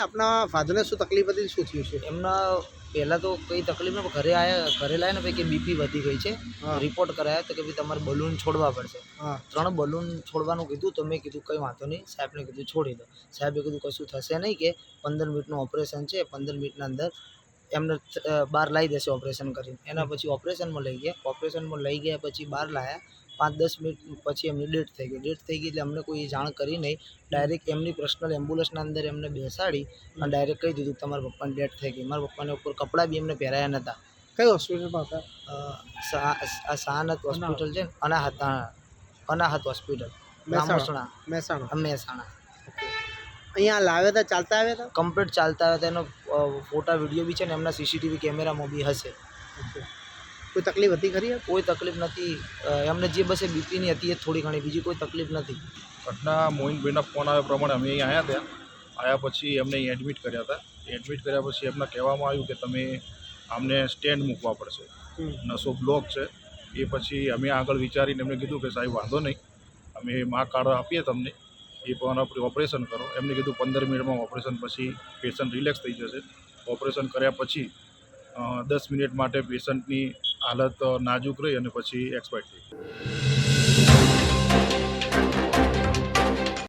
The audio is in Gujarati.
આપના ફાધરને શું તકલીફ હતી શું થયું છે? એમના પહેલાં તો કંઈ તકલીફ ન ઘરે આવ્યા ઘરે લાવ્યા ને ભાઈ કે બીપી વધી ગઈ છે. રિપોર્ટ કરાયા તો કે ભાઈ તમારે બલૂન છોડવા પડશે. ત્રણ બલૂન છોડવાનું કીધું તો મેં કીધું કંઈ વાંધો નહીં સાહેબને કીધું છોડી દો. સાહેબે કીધું કશું થશે નહીં કે પંદર મિનિટનું ઓપરેશન છે પંદર મિનિટના અંદર એમને બહાર લાવી દેશે ઓપરેશન કરીને. એના પછી ઓપરેશનમાં લઈ ગયા. ઓપરેશનમાં લઈ ગયા પછી બહાર લાવ્યા પાંચ દસ મિનિટ પછી એમની ડેથ થઈ ગઈ ડેથ થઈ ગઈ એટલે અમને કોઈ જાણ કરી નહીં. ડાયરેક્ટ એમની પર્સનલ એમ્બ્યુલન્સના અંદર એમને બેસાડી અને ડાયરેક્ટ કહી દીધું તમારા પપ્પાની ડેથ થઈ ગઈ. મારા પપ્પાને ઉપર કપડાં બી એમને પહેરાયા નહોતા કઈ હોસ્પિટલમાં હતા? આ સાનત હોસ્પિટલ છે અનાહત અનાહત હોસ્પિટલ મહેસાણા. મહેસાણા. મહેસાણા. અહીંયા લાવ્યા હતા ચાલતા આવ્યા હતા કમ્પ્લીટ ચાલતા હતા એનો ફોટા વીડિયો બી છે ને? એમના સીસીટીવી કેમેરામાં બી હશે. કોઈ તકલીફ હતી ખરી કોઈ તકલીફ નથી. એમને જે બસ બીપીની હતી એ થોડી ઘણી બીજી કોઈ તકલીફ નથી. ઘટના મોહિનભાઈના ફોન આવ્યા પ્રમાણે અમે અહીં આવ્યા હતા આવ્યા પછી એમને અહીં એડમિટ કર્યા હતા. એડમિટ કર્યા પછી એમને કહેવામાં આવ્યું કે તમે આમને સ્ટેન્ડ મૂકવા પડશે. નસો બ્લોક છે. એ પછી અમે આગળ વિચારીને એમને કીધું કે સાહેબ વાંધો નહીં. અમે મા કાર્ડ આપીએ તમને. એ પણ આપણે ઓપરેશન કરો. એમને કીધું પંદર મિનિટમાં ઓપરેશન પછી પેશન્ટ રિલેક્સ થઈ જશે. ઓપરેશન કર્યા પછી દસ મિનિટ માટે પેશન્ટની હાલત નાજુક રહી અને પછી એક્સપાયર થઈ